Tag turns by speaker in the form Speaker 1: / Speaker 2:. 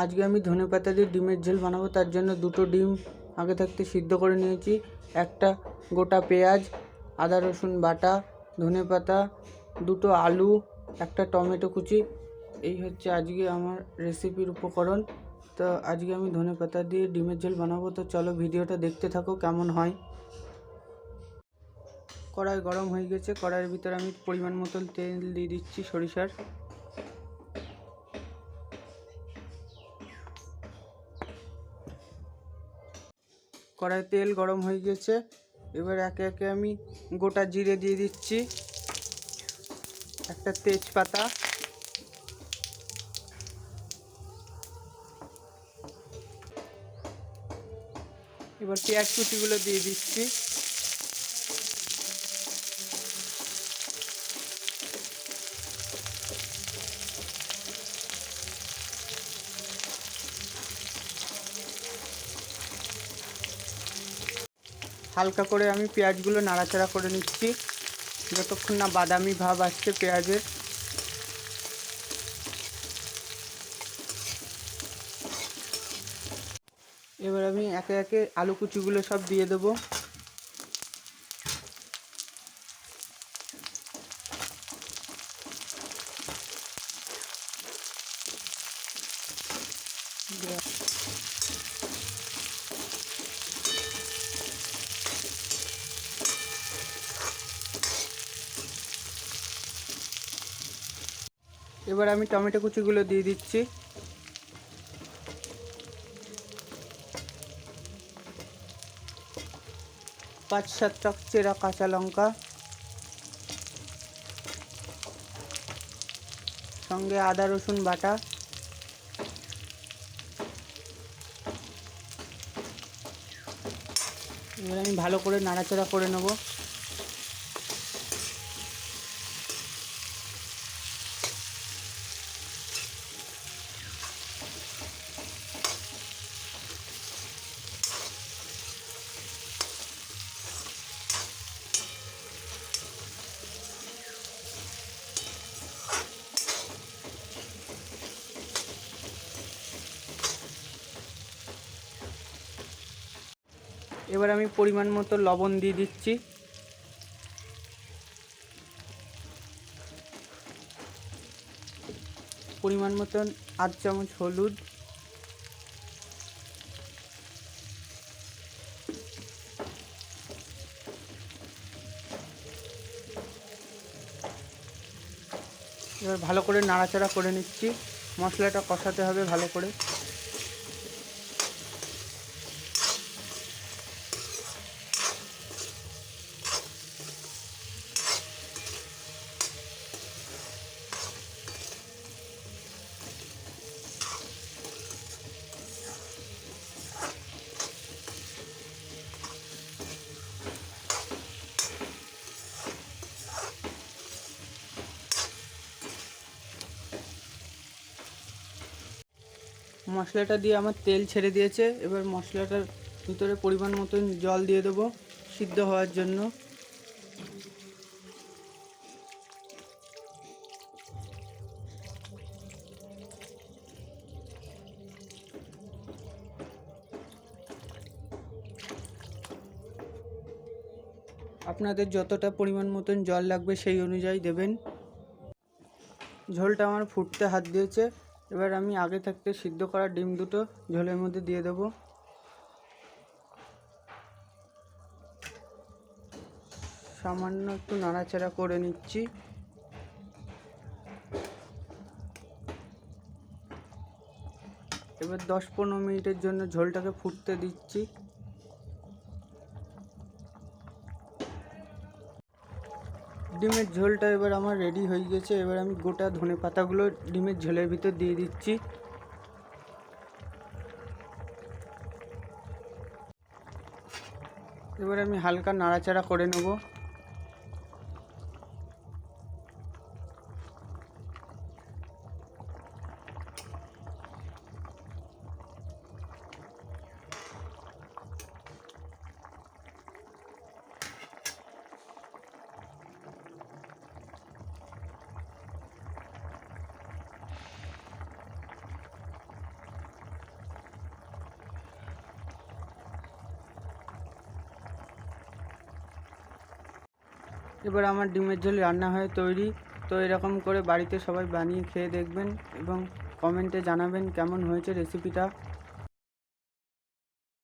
Speaker 1: আজকে আমি ধনে পাতা দিয়ে ডিমের ঝোল বানাবো, তার জন্য দুটো ডিম আগে থাকতে সিদ্ধ করে নিয়েছি। একটা গোটা পেঁয়াজ, আদা, রসুন বাটা, ধনে পাতা, দুটো আলু, একটা টমেটো কুচি। এই হচ্ছে আজকে আমার রেসিপির উপকরণ। তো আজকে আমি ধনে পাতা দিয়ে ডিমের ঝোল বানাবো। তো চলো ভিডিওটা দেখতে থাকো কেমন হয়। কড়াই গরম হয়ে গেছে। কড়াইয়ের ভিতরে আমি পরিমাণ মতন তেল দিয়ে দিচ্ছি সরিষার। কড়াই তেল গরম হয়ে গেছে। এবার একে একে আমি গোটা জিরে দিয়ে দিচ্ছি। একটা তেজপাতা। এবার পেঁয়াজ কুচিগুলো দিয়ে দিচ্ছি। হালকা করে আমি পেঁয়াজগুলো নাড়াচাড়া করে নিচ্ছি। যতক্ষণ না বাদামি ভাব আসছে পেঁয়াজের। এবার আমি একে একে আলু কুচিগুলো সব দিয়ে দেবো। এবার আমি টমেটো কুচিগুলো দিয়ে দিচ্ছি। পাঁচ সাতটা চেরা কাঁচা লঙ্কা। সঙ্গে আদা, রসুন বাটা। এবার আমি ভালো করে নাড়াচাড়া করে নেব। এবার আমি পরিমাণ মতো লবণ দিয়ে দিচ্ছি। পরিমাণ মতন আধ চামচ হলুদ। এবার ভালো করে নাড়াচাড়া করে নিচ্ছি। মশলাটা কষাতে হবে ভালো করে। মশলাটা দিয়ে আমার তেল ছেড়ে দিয়েছে। এবার মশলাটার ভিতরে পরিমাণ মতন জল দিয়ে দেবো সিদ্ধ হওয়ার জন্য। আপনাদের যতটা পরিমাণ মতন জল লাগবে সেই অনুযায়ী দেবেন। ঝোলটা আমার ফুটতে হাত দিয়েছে। এবার আমি আগে থাকতে সিদ্ধ করা ডিম দুটো ঝোলের মধ্যে দিয়ে দেবো। সামান্য একটু নাড়াচাড়া করে নিচ্ছি। এবার দশ পনেরো মিনিটের জন্য ঝোলটাকে ফুটতে দিচ্ছি। ডিমের ঝোলটা এবার আমার রেডি হয়ে গেছে। এবার আমি গোটা ধনে পাতাগুলো ডিমের ঝোলের ভিতর দিয়ে দিচ্ছি। এবার আমি হালকা নাড়াচাড়া করে নেব। এবার আমার ডিমের ঝোল রান্না হয়ে তৈরি। তো এরকম করে বাড়িতে সবাই বানিয়ে খেয়ে দেখবেন এবং কমেন্টে জানাবেন কেমন হয়েছে রেসিপিটা